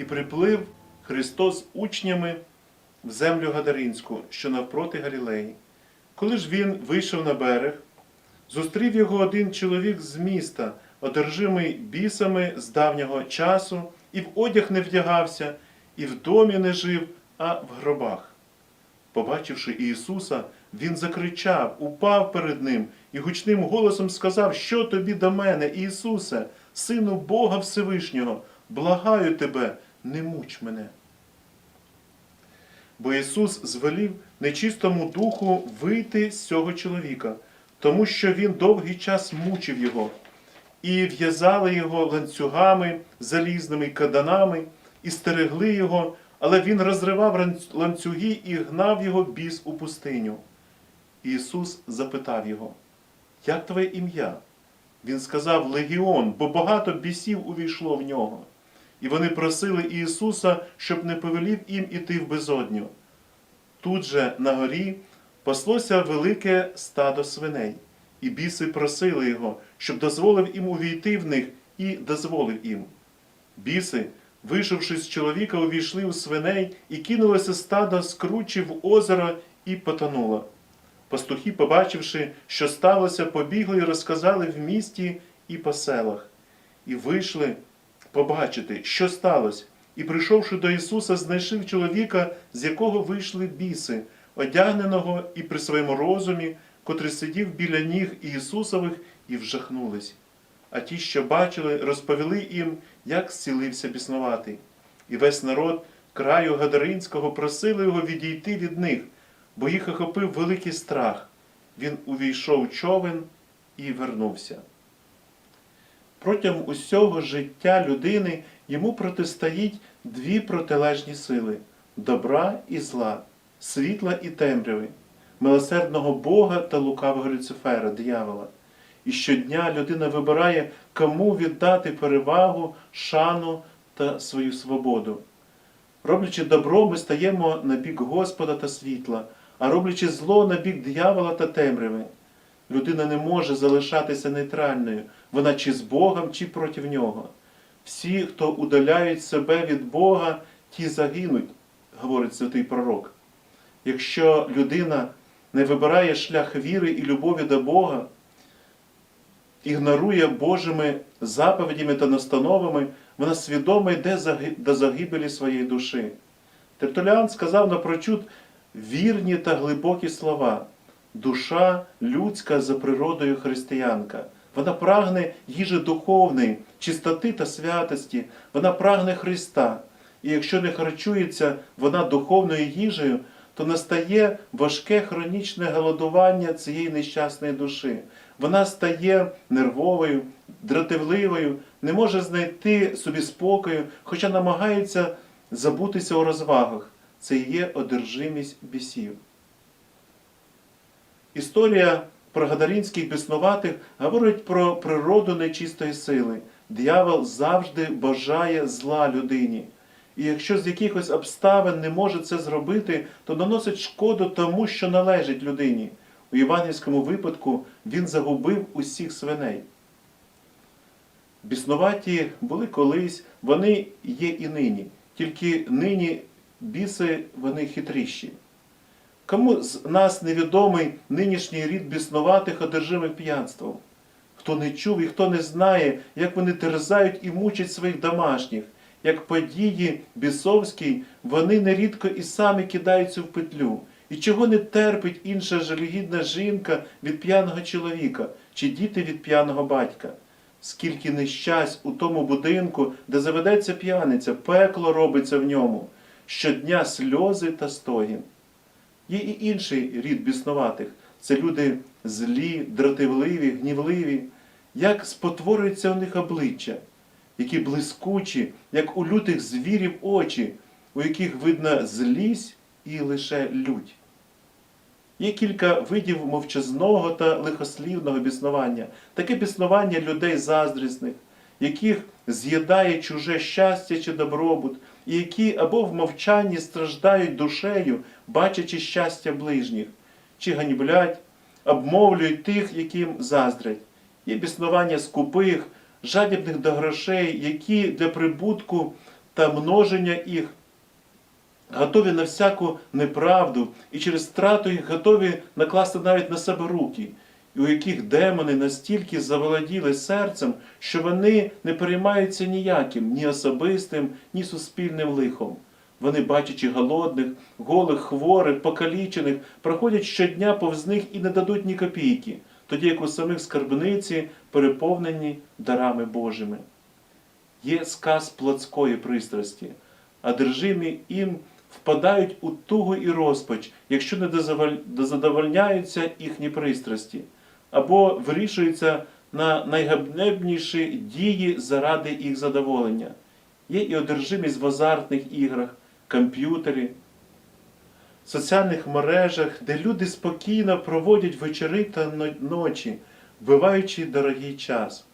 І приплив Христос з учнями в землю Гадаринську, що навпроти Галілеї. Коли ж він вийшов на берег, зустрів його один чоловік з міста, одержимий бісами з давнього часу, і в одяг не вдягався, і в домі не жив, а в гробах. Побачивши Ісуса, він закричав, упав перед ним і гучним голосом сказав, що тобі до мене, Ісусе, Сину Бога Всевишнього, благаю тебе, не муч мене. Бо Ісус звелів нечистому духу вийти з цього чоловіка, тому що він довгий час мучив його, і в'язали його ланцюгами, залізними каданами, і стерегли його, але він розривав ланцюги і гнав його біс у пустиню. Ісус запитав його, як твоє ім'я? Він сказав Легіон, бо багато бісів увійшло в нього. І вони просили Ісуса, щоб не повелів їм іти в безодню. Тут же на горі паслося велике стадо свиней, і біси просили його, щоб дозволив їм увійти в них, і дозволив їм. Біси, вийшовши з чоловіка, увійшли у свиней і кинулося стадо з кручі в озеро і потонуло. Пастухи, побачивши, що сталося, побігли і розказали в місті і по селах, і вийшли побачити, що сталося, і, прийшовши до Ісуса, знайшли чоловіка, з якого вийшли біси, одягненого і при своєму розумі, котрий сидів біля ніг Ісусових, і вжахнулись. А ті, що бачили, розповіли їм, як зцілився біснуватий. І весь народ краю Гадаринського просили його відійти від них, бо їх охопив великий страх. Він увійшов човен і вернувся. Протягом усього життя людини йому протистоїть дві протилежні сили добра і зла, світла і темряви, милосердного Бога та лукавого Люцифера, диявола. І щодня людина вибирає, кому віддати перевагу, шану та свою свободу. Роблячи добро, ми стаємо на бік Господа та світла, а роблячи зло на бік диявола та темряви. Людина не може залишатися нейтральною, вона чи з Богом, чи проти нього. Всі, хто удаляють себе від Бога, ті загинуть, говорить святий пророк. Якщо людина не вибирає шлях віри і любові до Бога, ігнорує Божими заповідями та настановами, вона свідомо йде до загибелі своєї душі. Тертулян сказав напрочуд вірні та глибокі слова. Душа людська за природою християнка. Вона прагне їжі духовної, чистоти та святості, вона прагне Христа. І якщо не харчується вона духовною їжею, то настає важке хронічне голодування цієї нещасної душі. Вона стає нервовою, дратівливою, не може знайти собі спокою, хоча намагається забутися у розвагах. Це є одержимість бісів. Історія про гадаринських біснуватих говорить про природу нечистої сили. Диявол завжди бажає зла людині. І якщо з якихось обставин не може це зробити, то наносить шкоду тому, що належить людині. У євангельському випадку він загубив усіх свиней. Біснуваті були колись, вони є і нині. Тільки нині біси вони хитріші. Кому з нас невідомий нинішній рід біснуватих одержимих п'янством? Хто не чув і хто не знає, як вони терзають і мучать своїх домашніх, як події бісовській, вони нерідко і самі кидаються в петлю. І чого не терпить інша жалюгідна жінка від п'яного чоловіка, чи діти від п'яного батька? Скільки нещасть у тому будинку, де заведеться п'яниця, пекло робиться в ньому, щодня сльози та стогін. Є і інший рід біснуватих. Це люди злі, дратівливі, гнівливі, як спотворюється у них обличчя, які блискучі, як у лютих звірів очі, у яких видна злість і лише лють. Є кілька видів мовчазного та лихослівного біснування, таке біснування людей заздрісних, яких з'їдає чуже щастя чи добробут, і які або в мовчанні страждають душею, бачачи щастя ближніх, чи ганьблять, обмовлюють тих, яким заздрять. Є біснування скупих, жадібних до грошей, які для прибутку та множення їх, готові на всяку неправду і через страту їх готові накласти навіть на себе руки, у яких демони настільки заволоділи серцем, що вони не переймаються ніяким, ні особистим, ні суспільним лихом. Вони, бачачи голодних, голих, хворих, покалічених, проходять щодня повз них і не дадуть ні копійки, тоді як у самих скарбниці переповнені дарами Божими. Є сказ плотської пристрасті, а держимі їм впадають у тугу і розпач, якщо не дозадовольняються їхні пристрасті, або вирішуються на найгабнебніші дії заради їх задоволення. Є і одержимість в азартних іграх, комп'ютері, соціальних мережах, де люди спокійно проводять вечори та ночі, вбиваючи дорогий час.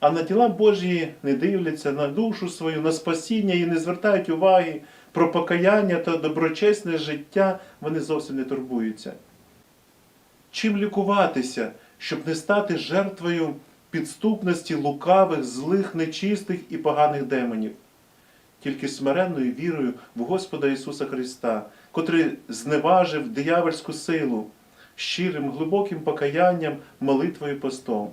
А на діла Божі не дивляться на душу свою, на спасіння і не звертають уваги про покаяння та доброчесне життя, вони зовсім не турбуються. Чим лікуватися, щоб не стати жертвою підступності лукавих, злих, нечистих і поганих демонів? Тільки смиренною вірою в Господа Ісуса Христа, котрий зневажив диявольську силу, щирим, глибоким покаянням, молитвою постом.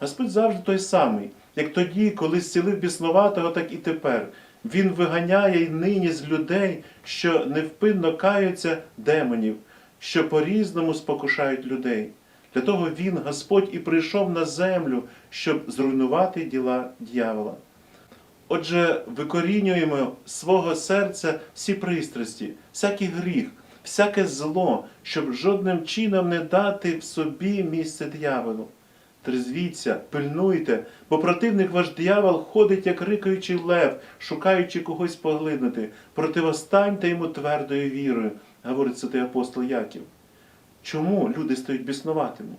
Господь завжди той самий, як тоді, коли зцілив біснуватого, так і тепер. Він виганяє й нині з людей, що невпинно каються демонів, що по-різному спокушають людей. Для того Він, Господь, і прийшов на землю, щоб зруйнувати діла дьявола. Отже, викорінюємо свого серця всі пристрасті, всякий гріх, всяке зло, щоб жодним чином не дати в собі місце дьяволу. Трезвіться, пильнуйте, бо противник ваш диявол ходить, як рикаючий лев, шукаючи когось поглинути. Противостаньте йому твердою вірою, говорить святий апостол Яків. Чому люди стають біснуватими?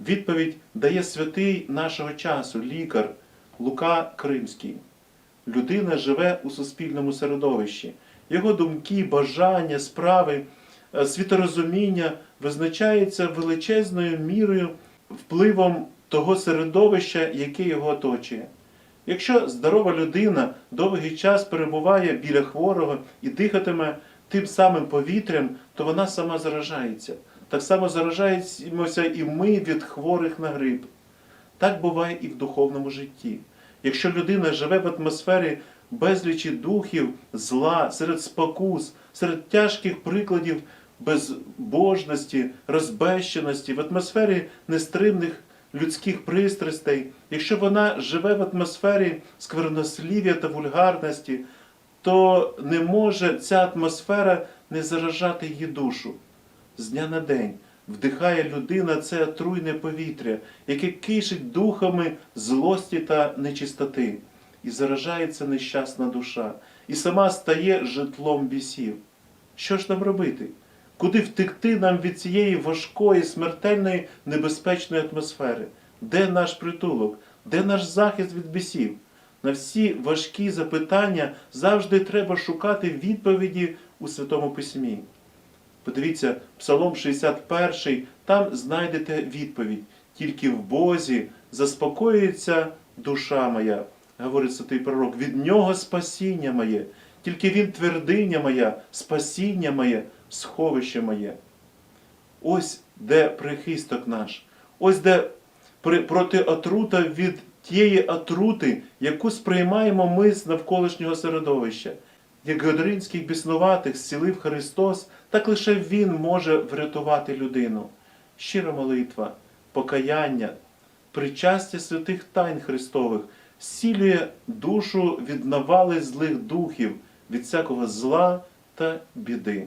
Відповідь дає святий нашого часу, лікар Лука Кримський. Людина живе у суспільному середовищі. Його думки, бажання, справи, е, світорозуміння визначаються величезною мірою впливом того середовища, яке його оточує. Якщо здорова людина довгий час перебуває біля хворого і дихатиме тим самим повітрям, то вона сама заражається. Так само заражаємося і ми від хворих на грип. Так буває і в духовному житті. Якщо людина живе в атмосфері безлічі духів, зла, серед спокус, серед тяжких прикладів безбожності, розбещеності, в атмосфері нестримних людських пристрастей, якщо вона живе в атмосфері сквернослів'я та вульгарності, то не може ця атмосфера не заражати її душу. З дня на день вдихає людина це отруйне повітря, яке кишить духами злості та нечистоти, і заражається нещасна душа, і сама стає житлом бісів. Що ж нам робити? Куди втекти нам від цієї важкої, смертельної, небезпечної атмосфери? Де наш притулок? Де наш захист від бісів? На всі важкі запитання завжди треба шукати відповіді у Святому Письмі. Подивіться, Псалом 61, там знайдете відповідь. Тільки в Бозі заспокоюється душа моя, говорить святий пророк, від нього спасіння моє, тільки Він твердиня моя, спасіння моє, сховище моє. Ось де прихисток наш, ось де при- протиотрута від тієї отрути, яку сприймаємо ми з навколишнього середовища. Як Гадаринських біснуватих зцілив Христос, так лише Він може врятувати людину. Щира молитва, покаяння, причастя святих тайн Христових зцілює душу від навали злих духів, від всякого зла та біди.